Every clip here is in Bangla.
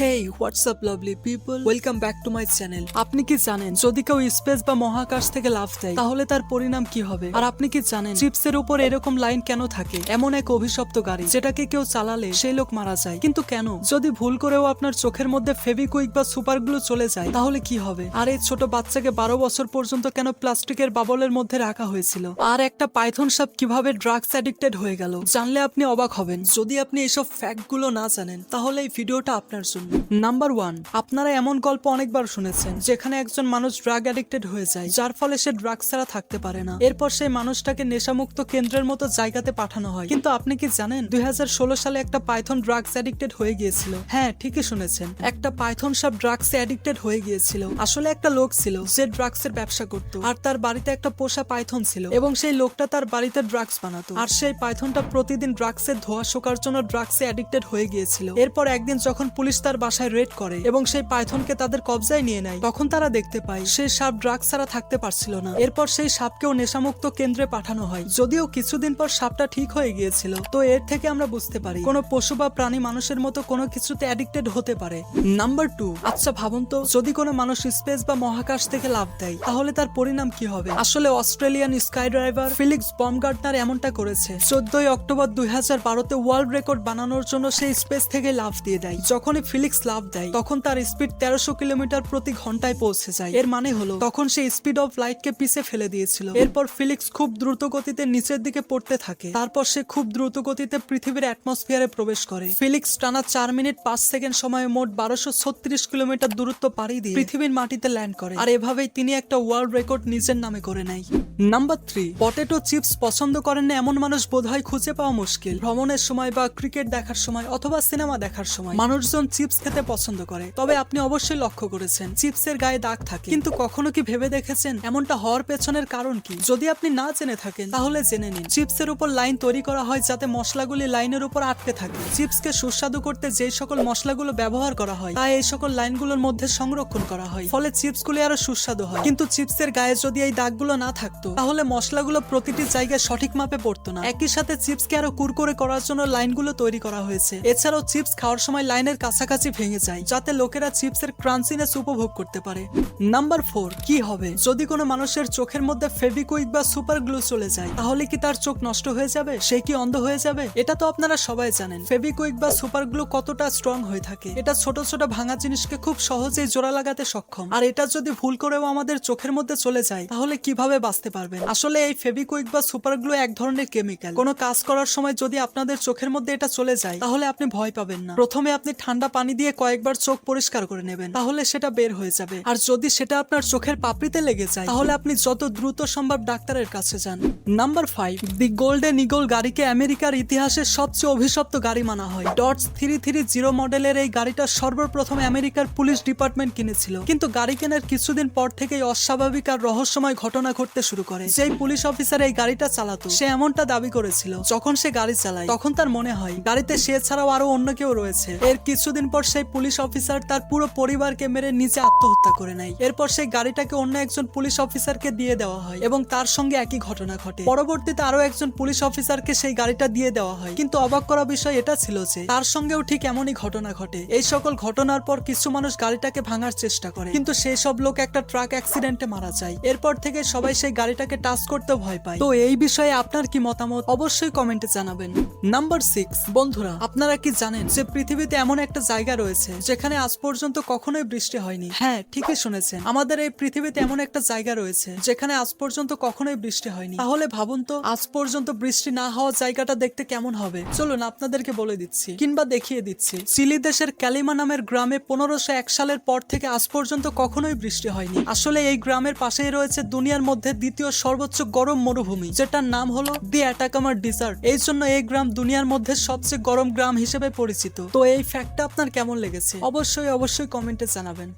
Hey what's up lovely people welcome back to my channel আপনি কি জানেন, যদি কেউ স্পেস বা মহাকাশ থেকে লাভ দেয়, তাহলে তার পরিণাম কি হবে? আর আপনি কি জানেন, চিপসের উপর এরকম লাইন কেন থাকে? এমন এক অভিশপ্ত গাড়ি, যেটাকে কেউ চালালে সেই লোক মারা যায়। কিন্তু কেন? যদি ভুল করেও আপনার চোখের মধ্যে ফেভিকুইক বা সুপারগুলো চলে যায়, তাহলে কি হবে? আর এই ছোট বাচ্চাকে বারো বছর পর্যন্ত কেন প্লাস্টিকের বাবলের মধ্যে রাখা হয়েছিল? আর একটা পাইথন সাপ কীভাবে ড্রাগস অ্যাডিক্টেড হয়ে গেল? জানলে আপনি অবাক হবেন। যদি আপনি এসব ফ্যাক্টগুলো না জানেন, তাহলে এই ভিডিওটা আপনার জন্য। নাম্বার ওয়ান আপনারা এমন গল্প অনেকবার শুনেছেন, যেখানে একজন মানুষ ড্রাগ অ্যাডিক্টেড হয়ে যায়, যার ফলে সে ড্রাগস ছাড়া থাকতে পারে না। এরপর সেই মানুষটাকে নেশামুক্ত কেন্দ্রের মতো জায়গাতে পাঠানো হয়। কিন্তু আপনি কি জানেন, দুই সালে একটা পাইথন ড্রাগস অ্যাডিক্টেড হয়ে গিয়েছিল? হ্যাঁ ঠিকই শুনেছেন। একটা পাইথন সাপ ড্রাগসে অ্যাডিক্টেড হয়ে গিয়েছিল। আসলে একটা লোক ছিল, যে ড্রাগসের ব্যবসা করত, আর তার বাড়িতে একটা পোষা পাইথন ছিল, এবং সেই লোকটা তার বাড়িতে ড্রাগস বানাতো। আর সেই পাইথনটা প্রতিদিন ড্রাগসের ধোয়া শোকার জন্য ড্রাগসে অ্যাডিক্টেড হয়ে গিয়েছিল। এরপর একদিন যখন পুলিশ তার বাসায় রেড করে এবং সেই পাইথনকে তাদের কবজায় নিয়ে নেয়। তখন তারা দেখতে পায় সেই সাপ ড্রাগস ছাড়া থাকতে পারছিল না। এরপর সেই সাপকেও নেশামুক্ত কেন্দ্রে পাঠানো হয়। যদিও কিছুদিন পর সাপটা ঠিক হয়ে গিয়েছিল, তো এর থেকে আমরা বুঝতে পারি, কোনো পশু বা প্রাণী মানুষের মতো কোনো কিছুতে অ্যাডিক্টেড হতে পারে। নাম্বার টু আচ্ছা ভাবুন তো, যদি কোনো মানুষ স্পেস বা মহাকাশ থেকে লাভ দেয়, তাহলে তার পরিণাম কি হবে? আসলে Australian sky driver Felix Baumgartner এমনটা করেছে, চোদ্দই অক্টোবর দুই হাজার বারোতে ওয়ার্ল্ড রেকর্ড বানানোর জন্য সেই স্পেস থেকে লাভ দিয়ে দেয়। যখনই ফিলিক্স লাভ দেয়। তখন তার স্পিড তেরোশো কিলোমিটার প্রতি ঘন্টায় পৌঁছে যায়। এর মানে হলো, তখন সে স্পিড অফ লাইটকে পিছে ফেলে দিয়েছিল। এরপর ফিলিক্স খুব দ্রুত গতিতে নিচের দিকে পড়তে থাকে। তারপর সে খুব দ্রুত গতিতে পৃথিবীর অ্যাটমসফিয়ারে প্রবেশ করে। ফিলিক্স টানা চার মিনিট পাঁচ সেকেন্ড সময়ে মোট বারোশো ছত্রিশ কিলোমিটার দূরত্ব পাড়ি দিয়ে পৃথিবীর মাটিতে ল্যান্ড করে। আর এভাবেই তিনি একটা ওয়ার্ল্ড রেকর্ড নিজের নামে করে নেয়। নাম্বার থ্রি, পটেটো চিপস পছন্দ করেন না এমন মানুষ বোধহয় খুঁজে পাওয়া মুশকিল। ভ্রমণের সময় বা ক্রিকেট দেখার সময় অথবা সিনেমা দেখার সময়। মানুষজন চিপস খেতে পছন্দ করে। তবে আপনি অবশ্যই লক্ষ্য করেছেন, চিপসের গায়ে দাগ থাকে। কিন্তু কখনো কি ভেবে দেখেছেন এমনটা হওয়ার পেছনের কারণ কি? যদি আপনি না জেনে থাকেন, তাহলে জেনে নিন। চিপসের উপর লাইন তৈরি করা হয় যাতে মশলাগুলি লাইনের উপর আটকে থাকে। চিপসকে সুস্বাদু করতে যে সকল মশলাগুলো ব্যবহার করা হয়, তা এই সকল লাইনগুলোর মধ্যে সংরক্ষণ করা হয়। ফলে চিপসগুলি আরও সুস্বাদু হয়। কিন্তু চিপসের গায়ে যদি এই দাগগুলো না থাকতো, তাহলে মশলাগুলো প্রতিটি জায়গায় সঠিক মাপে পড়তো না। একই সাথে চিপসকে আরও কুরকুরে করার জন্য লাইনগুলো তৈরি করা হয়েছে। এছাড়াও চিপস খাওয়ার সময় লাইনের কাছাকাছি ভেঙে যায়, যাতে লোকেরা চিপসের ক্রাঞ্চিনেস উপভোগ করতে পারে। নাম্বার ফোর, কি হবে? যদি কোনো মানুষের চোখের মধ্যে ফেভিকুইক বা সুপার গ্লু চলে যায়, তাহলে কি তার চোখ নষ্ট হয়ে যাবে? সে কি অন্ধ হয়ে যাবে? এটা তো আপনারা সবাই জানেন। ফেভিকুইক বা সুপার গ্লু কতটা স্ট্রং হয়ে থাকে? এটা ছোট ছোট ভাঙা জিনিসকে খুব সহজেই জোড়া লাগাতে সক্ষম। আর এটা যদি ভুল করেও আমাদের চোখের মধ্যে চলে যায়, তাহলে কীভাবে বাঁচতে পারবেন? আসলে এই ফেভিকুইক বা সুপার গ্লু এক ধরনের কেমিক্যাল। কোনো কাজ করার সময় যদি আপনাদের চোখের মধ্যে এটা চলে যায়, তাহলে আপনি ভয় পাবেন না। প্রথমে আপনি ঠান্ডা পানি দিয়ে কয়েকবার চোখ পরিষ্কার করে নেবেন, তাহলে সেটা বের হয়ে যাবে। আর যদি সেটা আপনার চোখের পাপড়িতে লেগে যায়, তাহলে আপনি যত দ্রুত সম্ভব ডাক্তারের কাছে যান। Number five, the golden eagle গাড়িকে আমেরিকার ইতিহাসের সবচেয়ে অভিশপ্ত গাড়ি মানা হয়। ডটস থ্রি থ্রি জিরো মডেলের এই গাড়িটা সর্বপ্রথম আমেরিকার পুলিশ ডিপার্টমেন্ট কিনেছিল। কিন্তু গাড়ি কেনার কিছুদিন পর থেকেই অস্বাভাবিক আর রহস্যময় ঘটনা ঘটতে শুরু করে। যেই পুলিশ অফিসার এই গাড়িটা চালাতো, সে এমনটা দাবি করেছিল, যখন সে গাড়ি চালায়, তখন তার মনে হয়, গাড়িতে সে ছাড়াও আরও অন্য কেউ রয়েছে। এর কিছুদিন পর সেই পুলিশ অফিসার তার পুরো পরিবারকে মেরে নিজে আত্মহত্যা করে নেয়। এরপর সেই গাড়িটাকে অন্য একজন পুলিশ অফিসারকে দিয়ে দেওয়া হয় এবং তার সঙ্গে একই ঘটনা ঘটে। পরবর্তীতে আরও একজন পুলিশ অফিসারকে সেই গাড়িটা দিয়ে দেওয়া হয়। কিন্তু অবাক করা বিষয় এটা ছিল যে, তার সঙ্গেও ঠিক এমনই ঘটনা ঘটে। এই সকল ঘটনার পর কিছু মানুষ গাড়িটাকে ভাঙার চেষ্টা করে। কিন্তু সেই সব লোক একটা ট্রাক অ্যাক্সিডেন্টে মারা যায়। এরপর থেকে সবাই সেই গাড়িটাকে টাচ করতে ভয় পায়। তো এই বিষয়ে আপনার কি মতামত? অবশ্যই কমেন্টে জানাবেন। নাম্বার সিক্স, বন্ধুরা, আপনারা কি জানেন যে পৃথিবীতে এমন একটা জায়গা রয়েছে, যেখানে আজ পর্যন্ত কখনোই বৃষ্টি হয়নি। হ্যাঁ ঠিকই শুনেছেন। আমাদের এই পৃথিবীতে এমন একটা জায়গা রয়েছে, যেখানে আজ পর্যন্ত কখনোই বৃষ্টি হয়নি। তাহলে ভাবুন তো, আজ পর্যন্ত বৃষ্টি না হওয়া জায়গাটা দেখতে কেমন হবে? চলুন আপনাদেরকে বলে দিচ্ছি কিংবা দেখিয়ে দিচ্ছি। চিলি দেশের ক্যালিমা নামের গ্রামে পনেরোশো এক সালের পর থেকে আজ পর্যন্ত কখনোই বৃষ্টি হয়নি। আসলে এই গ্রামের পাশেই রয়েছে দুনিয়ার মধ্যে দ্বিতীয় সর্বোচ্চ গরম মরুভূমি, যেটার নাম হলো দি অ্যাটাকামার ডিজার্ট। এই জন্য এই গ্রাম দুনিয়ার মধ্যে সবচেয়ে গরম গ্রাম হিসেবে পরিচিত। তো এই ফ্যাক্টটা আপনার কেমন লেগেছে? অবশ্যই অবশ্যই কমেন্টে জানাবেন।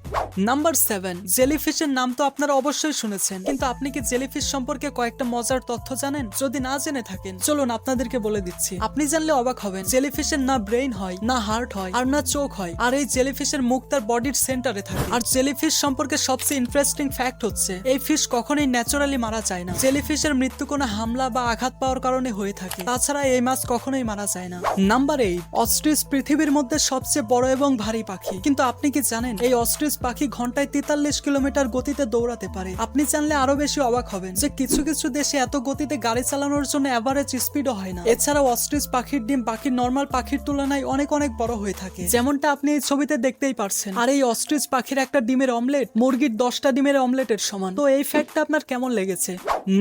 নাম্বার সেভেন, জেলিফিশের নাম তো আপনারা অবশ্যই শুনেছেন। কিন্তু আপনি কি জেলিফিশ সম্পর্কে কয়েকটা মজার তথ্য জানেন? যদি না জেনে থাকেন, চলুন আপনাদেরকে বলে দিচ্ছি। আপনি জানলে অবাক হবেন, জেলিফিশের না ব্রেইন হয়, না হার্ট হয়, আর না চোখ হয়, আর এই জেলিফিশের মুখ তার বডির সেন্টারে থাকে। আর জেলিফিশ সম্পর্কে সবচেয়ে ইন্টারেস্টিং ফ্যাক্ট হচ্ছে, এই ফিশ কখনোই ন্যাচারালি মারা যায় না। জেলিফিশের মৃত্যু কোনো হামলা বা আঘাত পাওয়ার কারণে হয়ে থাকে। তাছাড়া এই মাছ কখনোই মারা যায় না। নাম্বার এইট, অস্ট্রিচ পৃথিবীর মধ্যে সবচেয়ে বড় এবং ভারী পাখি। কিন্তু আপনি কি জানেন, এই অস্ট্রিচ পাখি ঘন্টায় তেতাল্লিশ কিলোমিটার গতিতে দৌড়াতে পারে। আপনি জানলে আরও বেশি অবাক হবেন যে কিছু কিছু দেশে এত গতিতে গাড়ি চালানোর জন্য অ্যাভারেজ স্পিডও হয় না। এছাড়াও অস্ট্রিচ পাখির ডিম বাকি নর্মাল পাখির তুলনায় অনেক অনেক বড় হয়ে থাকে। যেমনটা আপনি এই ছবিতে দেখতেই পারছেন। আর এই অস্ট্রিচ পাখির একটা ডিমের অমলেট মুরগির দশটা ডিমের অমলেটের সমান। তো এই ফ্যাক্টটা আপনার কেমন লেগেছে?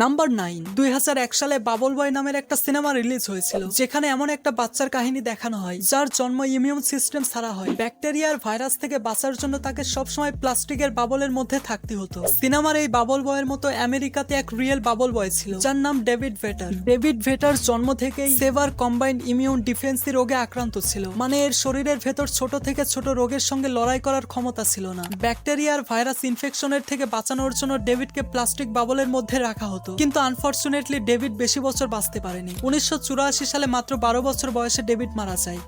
নাম্বার নাইন দুই হাজার এক সালে বাবল বয় নামের একটা সিনেমা রিলিজ হয়েছিল, যেখানে এমন একটা বাচ্চার কাহিনী দেখানো হয়, যার জন্ম ইমিউন সিস্টেম ছাড়া হয়। ব্যাকটেরিয়া আর ভাইরাস থেকে বাঁচার জন্য তাকে সবসময় প্লাস্টিকের বাবলের মধ্যে থাকতে হতো। সিনেমার এই বাবল বয়ের মতো আমেরিকাতে এক রিয়েল বাবল বয় ছিল, যার নাম ডেভিড ভেটার। ডেভিড ভেটার জন্ম থেকেই সেভার কম্বাইন্ড ইমিউন ডিফেন্সি রোগে আক্রান্ত ছিল মানে এর শরীরের ভেতর ছোট থেকে ছোট রোগের সঙ্গে লড়াই করার ক্ষমতা ছিল না। ব্যাকটেরিয়া আর ভাইরাস ইনফেকশনের থেকে বাঁচানোর জন্য ডেভিডকে প্লাস্টিক বাবলের মধ্যে রাখা হতো, কিন্তু আনফরচুনেটলি ডেভিড বেশি বছর বাঁচতে পারেনি। উনিশশো চুরাশি সালে মাত্র বারো বছর বয়সে ডেভিড মারা যায়।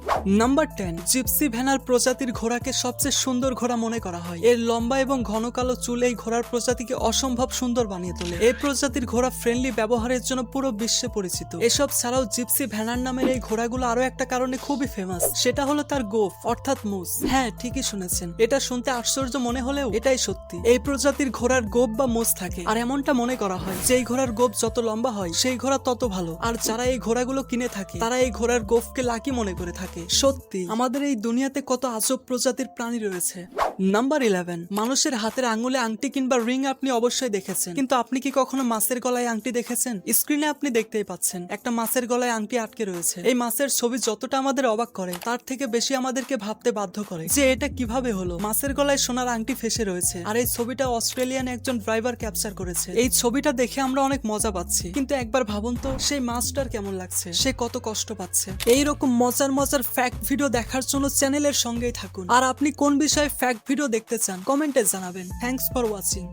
নাম্বার টেন, জিপসি ভ্যানার প্রজাতির ঘোড়াকে সবচেয়ে সুন্দর ঘোড়া মনে করা হয়। এর লম্বা এবং ঘন কালো চুল এই ঘোড়ার প্রজাতিকে অসম্ভব সুন্দর বানিয়ে তোলে। এই প্রজাতির ঘোড়া ফ্রেন্ডলি ব্যবহারের জন্য পুরো বিশ্বে পরিচিত। এসব ছাড়াও জিপসি ভ্যানার নামের এই ঘোড়াগুলো আরও একটা কারণে খুবই ফেমাস সেটা হলো তার গোফ, অর্থাৎ মুস। হ্যাঁ ঠিকই শুনেছেন। এটা শুনতে আশ্চর্য মনে হলেও এটাই সত্যি। এই প্রজাতির ঘোড়ার গোপ বা মোষ থাকে। আর এমনটা মনে করা হয় যে এই ঘোড়ার গোপ যত লম্বা হয়, সেই ঘোড়া তত ভালো। আর যারা এই ঘোড়াগুলো কিনে থাকে, তারা এই ঘোড়ার গোফকে লাকি মনে করে থাকে। সত্যি, আমাদের এই দুনিয়াতে কত আজব প্রজাতির প্রাণী রয়েছে। নাম্বার ইলেভেন মানুষের হাতের আঙুলে আংটি কিংবা রিং আপনি অবশ্যই দেখেছেন। কিন্তু আপনি কি কখনো মাছের গলায় আংটি দেখেছেন? স্ক্রিনে আপনি দেখতেই পাচ্ছেন, একটা মাছের গলায় আংটি আটকে রয়েছে। এই মাছের ছবি যতটা আমাদের অবাক করে, তার থেকে বেশি আমাদেরকে ভাবতে বাধ্য করে যে এটা কীভাবে হলো। মাছের গলায় সোনার আংটি ফেসে রয়েছে, আর এই ছবিটা অস্ট্রেলিয়ান একজন ড্রাইভার ক্যাপচার করেছে। এই ছবিটা দেখে আমরা অনেক মজা পাচ্ছি, কিন্তু একবার ভাবুন তো, সেই মাছটার কেমন লাগছে? সে কত কষ্ট পাচ্ছে। এইরকম মজার মজার ফ্যাক্ট ভিডিও দেখার জন্য চ্যানেলের সঙ্গেই থাকুন। আর আপনি কোন বিষয়ে ফ্যাক্ট ভিডিও দেখতে চান কমেন্টে জানাবেন। Thanks for watching